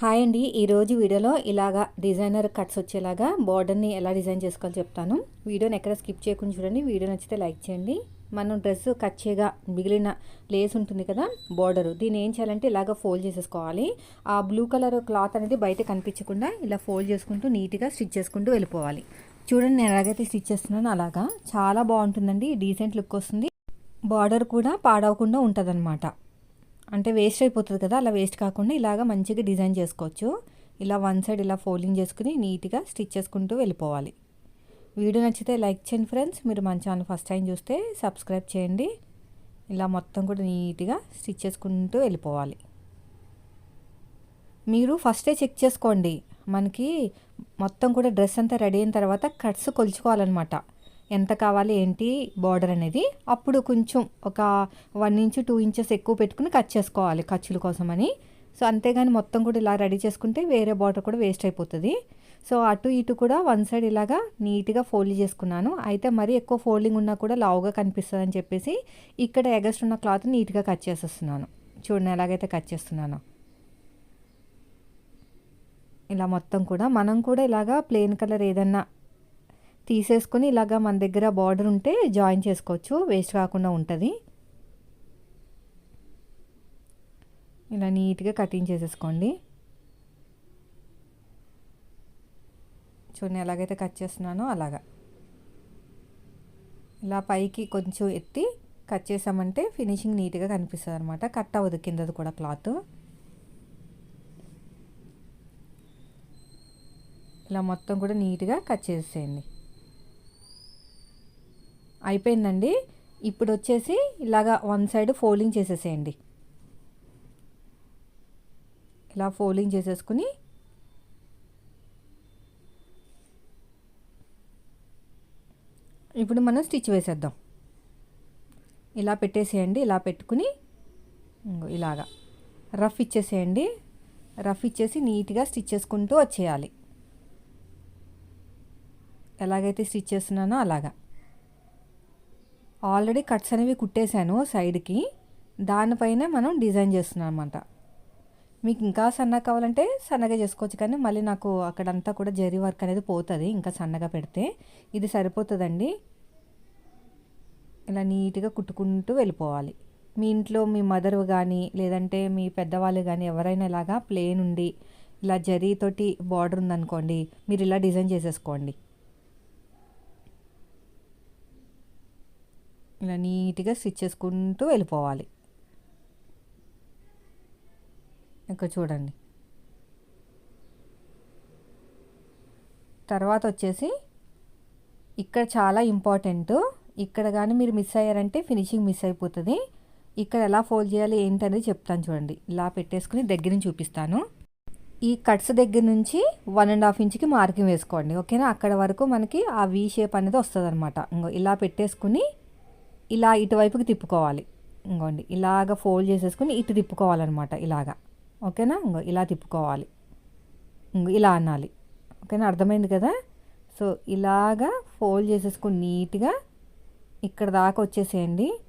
Hi అండి. ఈరోజు వీడియోలో ఇలాగా డిజైనర్ కట్స్ వచ్చేలాగా బార్డర్ని ఎలా డిజైన్ చేసుకోవాలో చెప్తాను. వీడియోని ఎక్కడ స్కిప్ చేయకుండా చూడండి. వీడియో నచ్చితే లైక్ చేయండి. మనం డ్రెస్ కట్ చేయగా మిగిలిన లేస్ ఉంటుంది కదా బార్డరు దీన్ని ఏం చేయాలంటే ఇలాగ ఫోల్డ్ చేసేసుకోవాలి. ఆ బ్లూ కలర్ క్లాత్ అనేది బయట కనిపించకుండా ఇలా ఫోల్డ్ చేసుకుంటూ నీట్గా స్టిచ్ చేసుకుంటూ వెళ్ళిపోవాలి. చూడండి నేను ఎలాగైతే స్టిచ్ చేస్తున్నానో అలాగా. చాలా బాగుంటుందండి. డీసెంట్ లుక్ వస్తుంది. బార్డర్ కూడా పాడవకుండా ఉంటుందన్నమాట. అంటే వేస్ట్ అయిపోతుంది కదా అలా వేస్ట్ కాకుండా ఇలాగ మంచిగా డిజైన్ చేసుకోవచ్చు. ఇలా వన్ సైడ్ ఇలా ఫోల్డింగ్ చేసుకుని నీట్గా స్టిచ్ చేసుకుంటూ వెళ్ళిపోవాలి. వీడియో నచ్చితే లైక్ చేయండి ఫ్రెండ్స్ మీరు మన ఛానల్ ఫస్ట్ టైం చూస్తే సబ్స్క్రైబ్ చేయండి. ఇలా మొత్తం కూడా నీట్గా స్టిచ్ చేసుకుంటూ వెళ్ళిపోవాలి. మీరు ఫస్టే చెక్ చేసుకోండి. మనకి మొత్తం కూడా డ్రెస్ అంతా రెడీ అయిన తర్వాత కట్స్ కొలుచుకోవాలన్నమాట. ఎంత కావాలి ఏంటి బార్డర్ అనేది అప్పుడు కొంచెం ఒక వన్ ఇంచ్ టూ ఇంచెస్ ఎక్కువ పెట్టుకుని కట్ చేసుకోవాలి ఖర్చుల కోసం అని సో అంతేగాని మొత్తం కూడా ఇలా రెడీ చేసుకుంటే వేరే బార్డర్ కూడా వేస్ట్ అయిపోతుంది. సో అటు ఇటు కూడా వన్ సైడ్ ఇలాగా నీట్గా ఫోల్డ్ చేసుకున్నాను. అయితే మరీ ఎక్కువ ఫోల్డింగ్ ఉన్నా కూడా లావుగా కనిపిస్తుంది అని చెప్పేసి ఇక్కడ ఎగస్ట్ ఉన్న క్లాత్ నీట్గా కట్ చేసేస్తున్నాను. చూడండి ఎలాగైతే కట్ చేస్తున్నాను. ఇలా మొత్తం కూడా మనం కూడా ఇలాగా ప్లెయిన్ కలర్ ఏదన్నా తీసేసుకొని ఇలాగా మన దగ్గర బార్డర్ ఉంటే జాయిన్ చేసుకోవచ్చు. వేస్ట్ కాకుండా ఉంటుంది. ఇలా నీట్గా కటింగ్ చేసేసుకోండి. చూడండి ఎలాగైతే కట్ చేస్తున్నానో అలాగా. ఇలా పైకి కొంచెం ఎత్తి కట్ చేసామంటే ఫినిషింగ్ నీట్గా కనిపిస్తుంది అనమాట కట్ అవ్వదు కిందది కూడా క్లాత్. ఇలా మొత్తం కూడా నీట్గా కట్ చేసేయండి. అయిపోయిందండి. ఇప్పుడు వచ్చేసి ఇలాగా వన్ సైడ్ ఫోల్డింగ్ చేసేసేయండి. ఇలా ఫోల్డింగ్ చేసేసుకుని ఇప్పుడు మనం స్టిచ్ వేసేద్దాం. ఇలా పెట్టేసేయండి ఇలా పెట్టుకుని ఇలాగా రఫ్ ఇచ్చేసేయండి. రఫ్ ఇచ్చేసి నీట్గా స్టిచ్ చేసుకుంటూ వచ్చేయాలి. ఎలాగైతే స్టిచ్ చేస్తున్నానో అలాగా. ఆల్రెడీ కట్స్ అనేవి కుట్టేశాను సైడ్కి. దానిపైన మనం డిజైన్ చేస్తున్నాం అనమాట మీకు ఇంకా సన్నగా కావాలంటే సన్నగా చేసుకోవచ్చు కానీ మళ్ళీ నాకు అక్కడంతా కూడా జరీ వర్క్ అనేది పోతుంది ఇంకా సన్నగా పెడితే ఇది సరిపోతుందండి. ఇలా నీట్గా కుట్టుకుంటూ వెళ్ళిపోవాలి. మీ ఇంట్లో మీ మదర్ కానీ లేదంటే మీ పెద్దవాళ్ళు కానీ ఎవరైనా ఇలాగా ప్లేన్ ఉండి ఇలా జరీతోటి బార్డర్ ఉందనుకోండి మీరు ఇలా డిజైన్ చేసేసుకోండి. ఇలా నీట్గా స్టిచ్ చేసుకుంటూ వెళ్ళిపోవాలి. ఇంకా చూడండి. తర్వాత వచ్చేసి ఇక్కడ చాలా ఇంపార్టెంట్. ఇక్కడ కానీ మీరు మిస్ అయ్యారంటే ఫినిషింగ్ మిస్ అయిపోతుంది. ఇక్కడ ఎలా ఫోల్డ్ చేయాలి ఏంటనేది చెప్తాను చూడండి. ఇలా పెట్టేసుకుని దగ్గర నుంచి చూపిస్తాను. ఈ కట్స్ దగ్గర నుంచి వన్ అండ్ హాఫ్ ఇంచ్కి మార్కింగ్ వేసుకోండి. ఓకేనా? అక్కడ వరకు మనకి ఆ వీ షేప్ అనేది వస్తుంది అనమాట ఇంకో ఇలా పెట్టేసుకుని ఇలా ఇటువైపుకి తిప్పుకోవాలి. ఇంకోండి ఇలాగ ఫోల్డ్ చేసేసుకుని ఇటు తిప్పుకోవాలన్నమాట ఇలాగా. ఓకేనా? ఇంకో ఇలా తిప్పుకోవాలి. ఇంకో ఇలా అనాలి. ఓకేనా? అర్థమైంది కదా? సో ఇలాగా ఫోల్డ్ చేసేసుకుని నీట్గా ఇక్కడ దాకా వచ్చేసేయండి.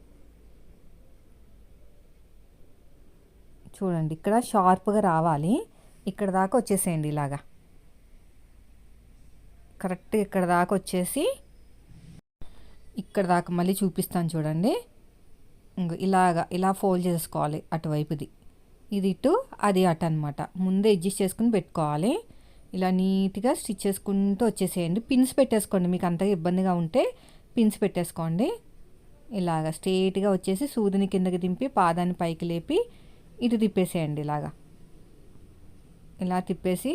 చూడండి ఇక్కడ షార్ప్గా రావాలి. ఇక్కడ దాకా వచ్చేసేయండి ఇలాగా. కరెక్ట్ ఇక్కడ దాకా వచ్చేసి ఇక్కడ దాకా మళ్ళీ చూపిస్తాను చూడండి. ఇలాగా ఇలా ఫోల్డ్ చేసుకోవాలి అటువైపుది. ఇది ఇటు అది అటు అనమాట ముందే అడ్జస్ట్ చేసుకుని పెట్టుకోవాలి. ఇలా నీట్గా స్టిచ్ చేసుకుంటూ వచ్చేసేయండి. పిన్స్ పెట్టేసుకోండి. మీకు అంతగా ఇబ్బందిగా ఉంటే పిన్స్ పెట్టేసుకోండి. ఇలాగా స్ట్రేట్గా వచ్చేసి సూదిని కిందకి దింపి పాదాన్ని పైకి లేపి ఇటు తిప్పేసేయండి ఇలాగా. ఇలా తిప్పేసి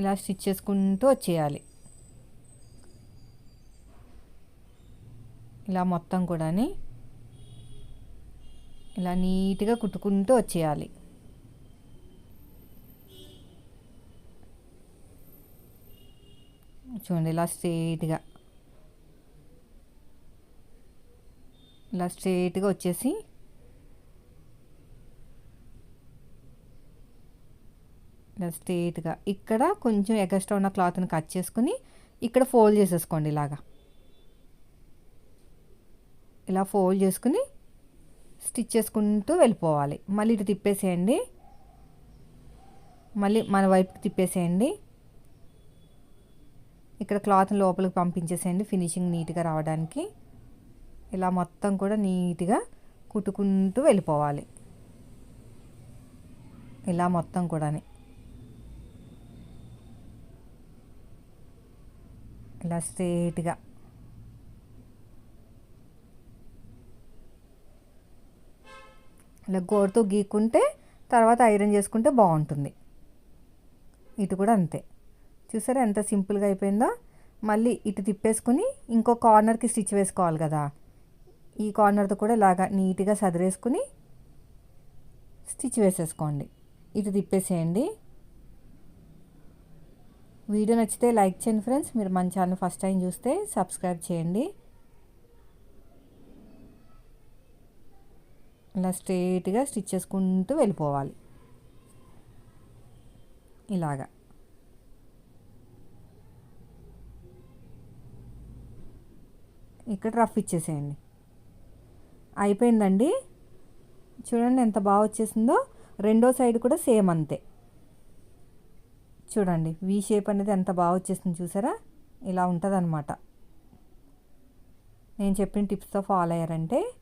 ఇలా స్టిచ్ చేసుకుంటూ వచ్చేయాలి. ఇలా మొత్తం కూడాని ఇలా నీట్గా కుట్టుకుంటూ వచ్చేయాలి. చూడండి ఇలా స్ట్రేట్గా ఇలా స్ట్రేట్గా వచ్చేసి ఇలా స్ట్రేట్గా ఇక్కడ కొంచెం ఎగస్ట్రా ఉన్న క్లాత్ని కట్ చేసుకుని ఇక్కడ ఫోల్డ్ చేసేసుకోండి ఇలాగా. ఇలా ఫోల్డ్ చేసుకుని స్టిచ్ చేసుకుంటూ వెళ్ళిపోవాలి. మళ్ళీ ఇటు తిప్పేసేయండి. మళ్ళీ మన వైపుకి తిప్పేసేయండి. ఇక్కడ క్లాత్ లోపలికి పంపించేసేయండి ఫినిషింగ్ నీట్గా రావడానికి. ఇలా మొత్తం కూడా నీట్గా కుట్టుకుంటూ వెళ్ళిపోవాలి. ఇలా మొత్తం కూడా ఇలా స్ట్రేట్గా ఇలా గోరుతో గీక్కుంటే తర్వాత ఐరన్ చేసుకుంటే బాగుంటుంది ఇటు కూడా అంతే. చూసారా ఎంత సింపుల్గా అయిపోయిందో? మళ్ళీ ఇటు తిప్పేసుకుని ఇంకో కార్నర్కి స్టిచ్ వేసుకోవాలి కదా. ఈ కార్నర్తో కూడా ఇలాగా నీట్గా సదిరేసుకుని స్టిచ్ వేసేసుకోండి. ఇటు తిప్పేసేయండి. వీడియో నచ్చితే లైక్ చేయండి ఫ్రెండ్స్. మీరు మన ఛానల్ ఫస్ట్ టైం చూస్తే సబ్స్క్రైబ్ చేయండి. ఇలా స్ట్రైట్గా స్టిచ్ చేసుకుంటూ వెళ్ళిపోవాలి. ఇలాగా. ఇక్కడ రఫ్ ఇచ్చేసేయండి. అయిపోయిందండి. చూడండి ఎంత బాగా వచ్చేసిందో. రెండో సైడ్ కూడా సేమ్ అంతే. చూడండి వీ షేప్ అనేది ఎంత బాగా వచ్చేసింది చూసారా? ఇలా ఉంటుంది నేను చెప్పిన టిప్స్తో ఫాలో అయ్యారంటే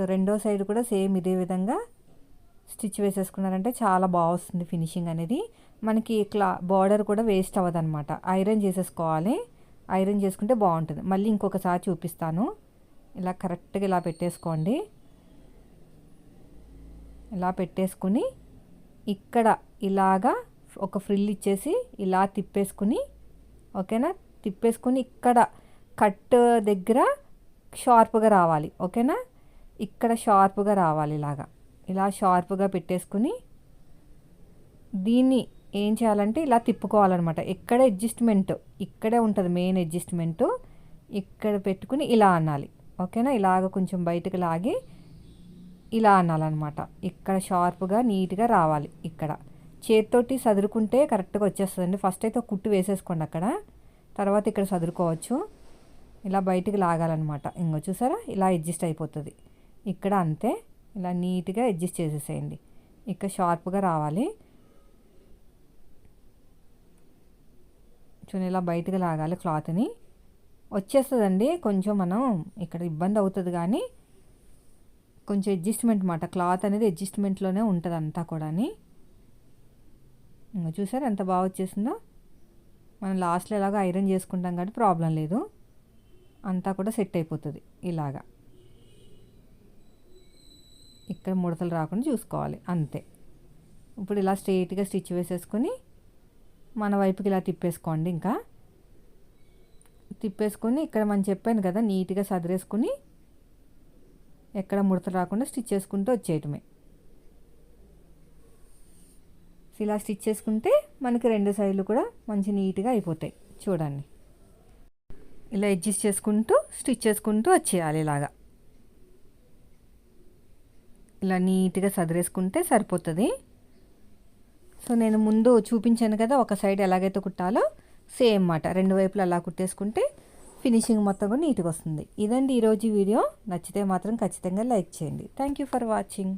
సో రెండో సైడ్ కూడా సేమ్ ఇదే విధంగా స్టిచ్ వేసేసుకున్నారంటే చాలా బాగా వస్తుంది ఫినిషింగ్ అనేది. మనకి క్లా బార్డర్ కూడా వేస్ట్ అవ్వదు అనమాట ఐరన్ చేసేసుకోవాలి. ఐరన్ చేసుకుంటే బాగుంటుంది. మళ్ళీ ఇంకొకసారి చూపిస్తాను. ఇలా కరెక్ట్గా ఇలా పెట్టేసుకోండి. ఇలా పెట్టేసుకుని ఇక్కడ ఇలాగా ఒక ఫ్రిల్ ఇచ్చేసి ఇలా తిప్పేసుకుని ఓకేనా? తిప్పేసుకుని ఇక్కడ కట్ దగ్గర షార్ప్గా రావాలి. ఓకేనా? ఇక్కడ షార్ప్గా రావాలి ఇలాగా. ఇలా షార్ప్గా పెట్టేసుకుని దీన్ని ఏం చేయాలంటే ఇలా తిప్పుకోవాలన్నమాట. ఎక్కడ అడ్జస్ట్మెంట్ ఇక్కడే ఉంటుంది మెయిన్ అడ్జస్ట్మెంట్. ఇక్కడ పెట్టుకుని ఇలా అనాలి. ఓకేనా? ఇలాగ కొంచెం బయటకు లాగి ఇలా అనాలన్నమాట. ఇక్కడ షార్ప్గా నీట్గా రావాలి ఇక్కడ. చేతితోటి సదురుకుంటే కరెక్ట్గా వచ్చేస్తుందండి. ఫస్ట్ అయితే కుట్టు వేసేసుకోండి అక్కడ. తర్వాత ఇక్కడ సదురుకోవచ్చు. ఇలా బయటికి లాగాలన్నమాట. ఇంకో చూసారా? ఇలా అడ్జస్ట్ అయిపోతుంది. ఇక్కడ అంతే. ఇలా నీట్గా అడ్జస్ట్ చేసేసేయండి. ఇక్కడ షార్ప్గా రావాలి. చూడండి ఇలా బయటకు లాగాలి క్లాత్ని. వచ్చేస్తుందండి. కొంచెం మనం ఇక్కడ ఇబ్బంది అవుతుంది కానీ కొంచెం అడ్జస్ట్మెంట్ అనమాట క్లాత్ అనేది అడ్జస్ట్మెంట్లోనే ఉంటుంది అంతా కూడా చూసారు ఎంత బాగా వచ్చేసిందో? మనం లాస్ట్లో ఎలాగో ఐరన్ చేసుకుంటాం కాబట్టి ప్రాబ్లం లేదు. అంతా కూడా సెట్ అయిపోతుంది ఇలాగా. ఇక్కడ ముడతలు రాకుండా చూసుకోవాలి అంతే. ఇప్పుడు ఇలా స్ట్రెయిట్గా స్టిచ్ వేసేసుకొని మన వైపుకి ఇలా తిప్పేసుకోండి ఇంకా. తిప్పేసుకొని ఇక్కడ మనం చెప్పాను కదా నీట్గా సదిరేసుకుని ఎక్కడ ముడతలు రాకుండా స్టిచ్ చేసుకుంటూ వచ్చేయటమే. ఇలా స్టిచ్ చేసుకుంటే మనకి రెండు సైడ్లు కూడా మంచి నీట్గా అయిపోతాయి. చూడండి. ఇలా అడ్జస్ట్ చేసుకుంటూ స్టిచ్ చేసుకుంటూ వచ్చేయాలి ఇలాగా. ఇలా నీట్గా సదిరేసుకుంటే సరిపోతుంది. సో నేను ముందు చూపించాను కదా ఒక సైడ్ ఎలాగైతే కుట్టాలో సేమ్ మాట. రెండు వైపులు అలా కుట్టేసుకుంటే ఫినిషింగ్ మొత్తం కూడా నీట్గా వస్తుంది. ఇదండి ఈరోజు వీడియో. నచ్చితే మాత్రం ఖచ్చితంగా లైక్ చేయండి. Thank you for watching.